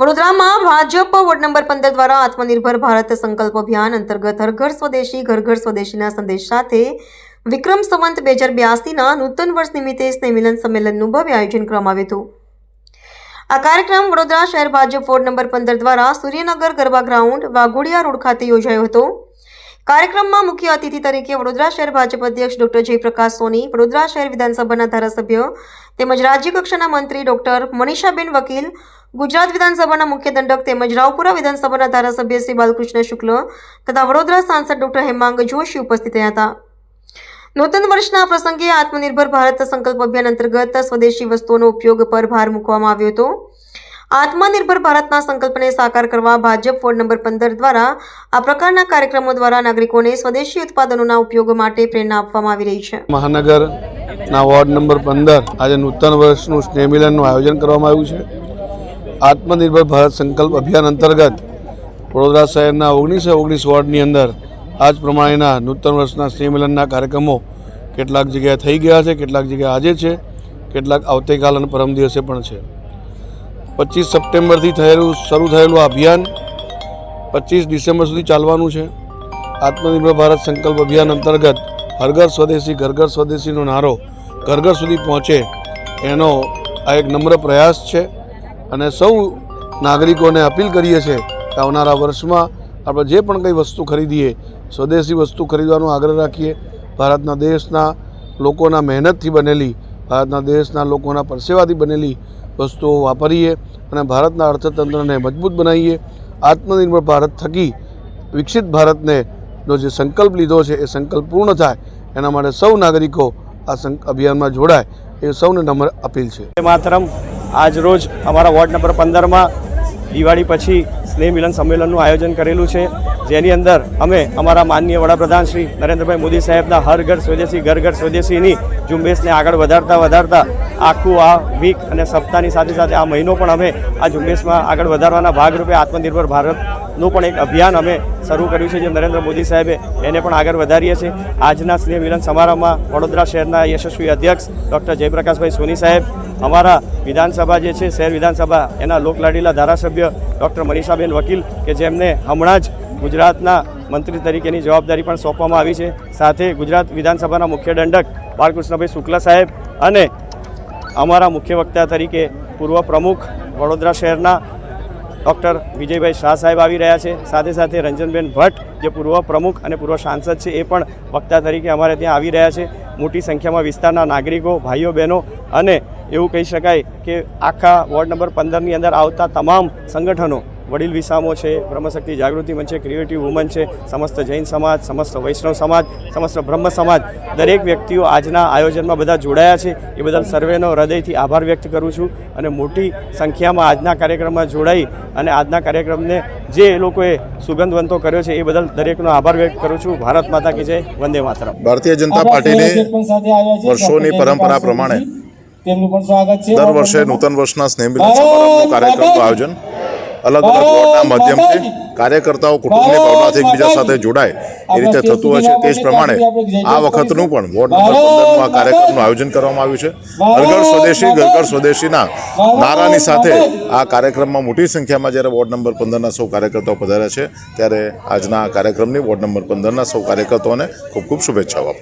વડોદરામાં Bhajap ward number પંદર દ્વારા આત્મનિર્ભર ભારત સંકલ્પ અભિયાન અંતર્ગત હર ઘર સ્વદેશી, ઘર ઘર સ્વદેશીના સંદેશ સાથે વિક્રમ સંવંત બે હજાર બ્યાસીના નૂતન વર્ષ નિમિત્તે સ્નેહમિલન સંમેલનનું ભવ્ય આયોજન કરવામાં આવ્યું હતું. આ કાર્યક્રમ વડોદરા શહેર ભાજપ વોર્ડ નંબર પંદર દ્વારા સૂર્યનગર ગરબા ગ્રાઉન્ડ વાઘોડિયા રોડ ખાતે યોજાયો હતો. કાર્યક્રમમાં મુખ્ય અતિથિ તરીકે વડોદરા શહેર ભાજપ અધ્યક્ષ ડોક્ટર જયપ્રકાશ સોની, વડોદરા શહેર વિધાનસભાના ધારાસભ્ય તેમજ રાજ્ય કક્ષાના મંત્રી ડોક્ટર મનીષાબેન વકીલ, ગુજરાત વિધાનસભાના મુખ્ય દંડક તેમજ રાવપુરા વિધાનસભાના ધારાસભ્ય શ્રી બાલકૃષ્ણ શુક્લ તથા વડોદરા સાંસદ ડોક્ટર હેમાંગ જોશી ઉપસ્થિત રહ્યા હતા. નૂતન વર્ષના પ્રસંગે આત્મનિર્ભર ભારત સંકલ્પ અભિયાન અંતર્ગત સ્વદેશી વસ્તુઓનો ઉપયોગ પર ભાર મૂકવામાં આવ્યો હતો. આત્મનિર્ભર ભારતના સંકલ્પને સાકાર કરવા ભાજપ વોર્ડ નંબર પંદર દ્વારા આ પ્રકારના કાર્યક્રમો દ્વારા નાગરિકોને સ્વદેશી ઉત્પાદનોના ઉપયોગ માટે પ્રેરણા આપવામાં આવી રહી છે. મહાનગરના વોર્ડ નંબર પંદર આજે નૂતન વર્ષનું સ્નેહમિલનનું આયોજન કરવામાં આવ્યું છે. આત્મનિર્ભર ભારત સંકલ્પ અભિયાન અંતર્ગત વડોદરા શહેરના ઓગણીસે ઓગણીસ વોર્ડની અંદર આજ પ્રમાણેના નૂતન વર્ષના સ્નેહમિલનના કાર્યક્રમો કેટલાક જગ્યાએ થઈ ગયા છે, કેટલાક જગ્યાએ આજે છે, કેટલાક આવતીકાલ અને પરમ દિવસે પણ છે. પચીસ સપ્ટેમ્બરથી થયેલું, શરૂ થયેલું અભિયાન પચીસ ડિસેમ્બર સુધી ચાલવાનું છે. આત્મનિર્ભર ભારત સંકલ્પ અભિયાન અંતર્ગત હર ઘર સ્વદેશી ઘર ઘર સ્વદેશીનો નારો ઘર ઘર સુધી પહોંચે એનો આ એક નમ્ર પ્રયાસ છે અને સૌ નાગરિકોને અપીલ કરીએ છીએ કે આવનારા વર્ષમાં આપણે જે પણ કંઈ વસ્તુ ખરીદીએ, સ્વદેશી વસ્તુ ખરીદવાનો આગ્રહ રાખીએ. ભારતના દેશના લોકોના મહેનતથી બનેલી, ભારતના દેશના લોકોના પરસેવાથી બનેલી વસ્તુઓ વાપરીએ અને ભારતના અર્થતંત્રને મજબૂત બનાવીએ. આત્મનિર્ભર ભારત થકી વિકસિત ભારતને નો જે સંકલ્પ લીધો છે, એ સંકલ્પ પૂર્ણ થાય. એના માટે સૌ નાગરિકો આ અભિયાનમાં જોડાય. એ સૌને નમ્ર અપીલ છે. માતરમ. આજ રોજ અમારા વોર્ડ નંબર પંદરમાં દિવાળી પછી સ્નેહ મિલન સંમેલનનું આયોજન કરેલું છે. જેની અંદર અમે અમારા માનનીય વડાપ્રધાન શ્રી નરેન્દ્રભાઈ મોદી સાહેબના હર ઘર સ્વદેશી, ઘર ઘર સ્વદેશીની ઝુંબેશને આગળ વધારતા વધારતા આખું આ વીક અને સપ્તાહની સાથે સાથે આ મહિનો પણ અમે આ ઝુંબેશમાં આગળ વધારવાના ભાગરૂપે આત્મનિર્ભર ભારતનું પણ એક અભિયાન અમે શરૂ કર્યું છે, જે નરેન્દ્ર મોદી સાહેબે એને પણ આગળ વધારીએ છીએ. આજના સ્નેહ મિલન સમારંભમાં વડોદરા શહેરના યશસ્વી અધ્યક્ષ ડૉક્ટર જયપ્રકાશભાઈ સોની સાહેબ, અમારા વિધાનસભા જે છે, શહેર વિધાનસભા, એના લોકલાડીલા ધારાસભ્ય ડૉક્ટર મનીષાબેન વકીલ, કે જેમને હમણાં જ ગુજરાતના મંત્રી તરીકેની જવાબદારી પણ સોંપવામાં આવી છે. સાથે ગુજરાત વિધાનસભાના મુખ્ય દંડક બાળકૃષ્ણભાઈ શુક્લા સાહેબ અને અમારા મુખ્ય વક્તા તરીકે પૂર્વ પ્રમુખ વડોદરા શહેરના ડૉક્ટર વિજયભાઈ શાહ સાહેબ આવી રહ્યા છે. સાથે સાથે રંજનબેન ભટ્ટ, જે પૂર્વ પ્રમુખ અને પૂર્વ સાંસદ છે, એ પણ વક્તા તરીકે અમારે ત્યાં આવી રહ્યા છે. મોટી સંખ્યામાં વિસ્તારના નાગરિકો, ભાઈઓ, બહેનો અને એવું કહી શકાય કે આખા વોર્ડ નંબર પંદરની અંદર આવતા તમામ સંગઠનો વડીલ વિસામો છે બ્રહ્મશક્તિ જાગૃતિ મંચ છે ક્રિએટિવ વુમન છે સમસ્ત જૈન સમાજ સમસ્ત વૈષ્ણવ સમાજ સમસ્ત બ્રહ્મ સમાજ. દરેક વ્યક્તિઓ આજના આયોજનમાં બધા જોડાયા છે. એ બદલ સર્વેનો હૃદયથી આભાર વ્યક્ત કરું છું અને મોટી સંખ્યામાં આજના કાર્યક્રમમાં જોડાઈ અને આજના કાર્યક્રમને જે એ લોકોએ સુગંધવંતો કર્યો છે એ બદલ દરેકનો આભાર વ્યક્ત કરું છું. ભારત માતા કી જય વંદે માતરમ. ભારતીય જનતા પાર્ટીની વર્ષોની પરંપરા પ્રમાણે તેમનું પણ સ્વાગત છે. દર વર્ષે નૂતન વર્ષના સ્નેહ મિલન સમારંભનું કાર્યક્રમનું આયોજન અલગ અલગ વોર્ડના માધ્યમથી કાર્યકર્તાઓ કુટુંબની ભાવનાથી એકબીજા સાથે જોડાય. એ રીતે થતું હોય છે તે જ પ્રમાણે આ વખતનું પણ વોર્ડ નંબર પંદરનું આ કાર્યક્રમનું આયોજન કરવામાં આવ્યું છે. ઘરઘર સ્વદેશી ઘરઘર સ્વદેશીના નારાની સાથે આ કાર્યક્રમમાં મોટી સંખ્યામાં જ્યારે વોર્ડ નંબર પંદરના સૌ કાર્યકર્તાઓ પધાર્યા છે ત્યારે આજના આ કાર્યક્રમની વોર્ડ નંબર પંદરના સૌ કાર્યકર્તાઓને ખૂબ ખૂબ શુભેચ્છાઓ આપું